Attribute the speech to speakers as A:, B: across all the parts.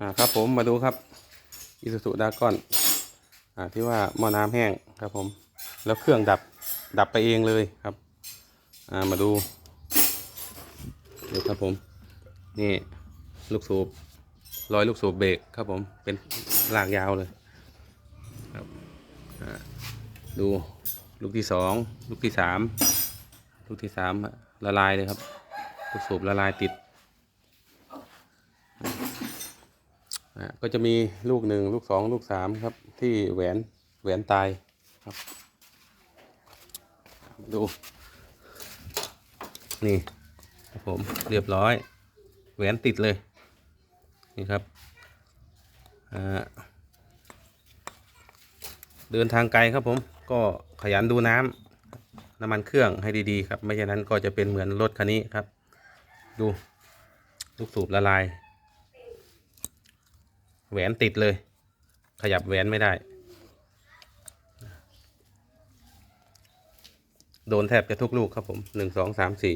A: อ่าครับผมมาดูครับอิสุสุดาก้อนอ่าที่ว่าหม้อน้ำแห้งครับผม แล้วเครื่องดับดับไปเองเลยครับอ่ามาดูดูครับผมนี่ลูกสูบรอยลูกสูบเบรกครับผมเป็นลากยาวเลยครับอ่าดูลูกที่สองลูกที่สามลูกที่สามละลายเลยครับ ลูกสูบละลายติด อะก็จะมีลูกหนึ่งลูกสองลูกสามครับ ที่แหวนแหวนตายครับ ดู นี่ครับผมเรียบร้อย แหวนติดเลย นี่ครับเดินทางไกลครับผมก็ขยันดูน้ำน้ำมันเครื่องให้ดีๆ ครับ ไม่ฉะนั้นก็จะเป็นเหมือนรถคันนี้ครับ ดูลูกสูบละลาย แหวนติดเลย ขยับแหวนไม่ได้ โดนแทบจะทุกลูกครับผมหนึ่งสองสามสี่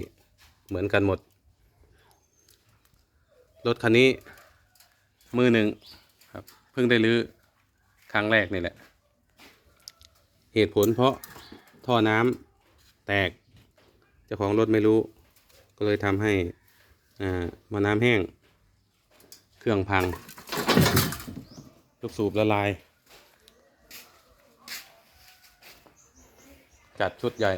A: เหมือนกันหมด รถคันนี้ มือหนึ่งครับ เพิ่งได้รื้อครั้งแรกนี่แหละ เหตุผลเพราะท่อน้ำแตกเจ้าของรถไม่รู้ ก็เลยทำให้อ่ามาน้ำแห้ง เครื่องพัง ลูกสูบละลาย จัดชุดใหญ่